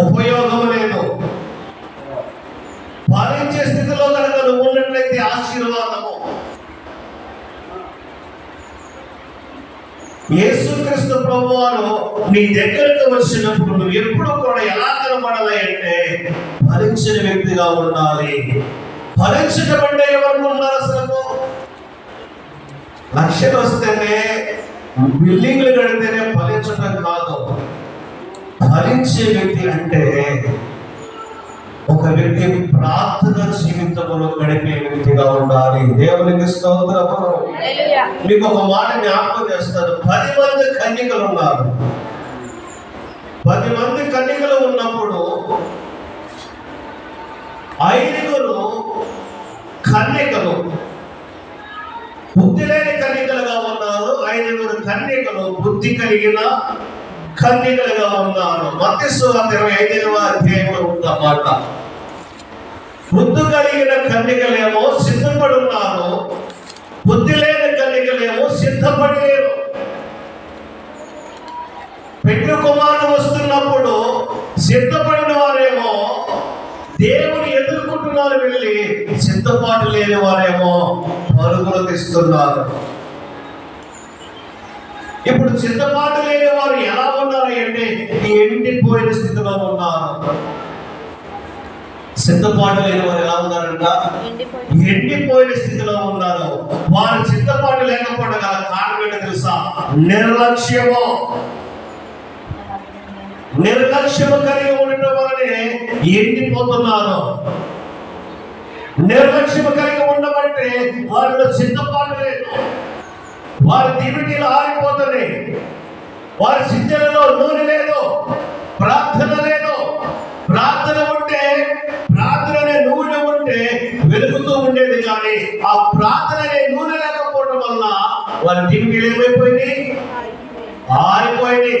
ఉపయోగం లేదు. భరించే స్థితిలో కనుక నువ్వు ఉన్నట్లయితే ఆశీర్వాదము. యేసుక్రీస్తు ప్రభువారు నీ దగ్గరకు వచ్చినప్పుడు నువ్వు ఎప్పుడు కూడా ఎలా కనబడాలి అంటే భరించిన వ్యక్తిగా ఉండాలి. ఫలించడం అంటే ఎవరు ఉన్నారు అసలు? లక్ష్యం వస్తేనే బిల్డింగ్లు కడితేనే ఫలించడం కాదు. ఫలించే వ్యక్తి అంటే ఒక వ్యక్తి ప్రార్థన జీవితంలో గడిపే వ్యక్తిగా ఉండాలి. దేవునికి స్తోత్రము. మీకు ఒక మాట జ్ఞాపకం చేస్తాను. పది మంది కన్యకలు ఉన్నారు. పది మంది కన్యకలు ఉన్నప్పుడు ఐదుగురు కన్యకలు. బుద్ధి లేని కన్యకలుగా ఉన్నారు. ఐదుగురు కన్యకలు బుద్ధి కలిగిన కన్యకలుగా ఉన్నాను. మత్స్సువార్త ఇరవై ఐదవ అధ్యాయంలో ఉందన్నమాట బుద్ధి కలిగిన కన్యకలేమో సిద్ధపడి ఉన్నారు బుద్ధి లేని కన్యకలేమో సిద్ధపడలేను. లేరు కుమారుడు వస్తున్నప్పుడు సిద్ధపడిన వారేమో దేవుని ఎదుర్కొంటున్నారు వెళ్ళి సిద్ధపాటు లేని వారేమో పరుగులు తీస్తున్నారు. ఇప్పుడు సిద్ధపాటు లేని వారు స్థితిలో ఉన్నారు సిద్ధపాటు లేని వారు ఎలా ఉన్నారంట? ఎండిపోయి ఎండిపోయిన స్థితిలో ఉన్నారు. వారు సిద్ధపాటు లేకపోవడం గల కారణం ఏంటో తెలుసా? నిర్లక్ష్యము. నిర్లక్ష్యము కలిగి ఉండటం వలనే ఎండిపోతున్నారు. నిర్లక్ష్యము కలిగి ఉండమంటే వారిలో సిద్ధపాటు లేదు. వారి దివిటీలు ఆరిపోతున్నాయి. వారి సిద్ధలలో నూనె లేదు. ప్రార్థన లేదు ప్రార్థన ఉంటే ప్రార్థన అనే నూనె ఉంటే వెలుగుతూ ఉండేది కానీ ఆ ప్రార్థన అనే నూనె లేకపోవడం వల్ల వారి దివిటీలు ఏమైపోయినాయి ఆరిపోయినాయి.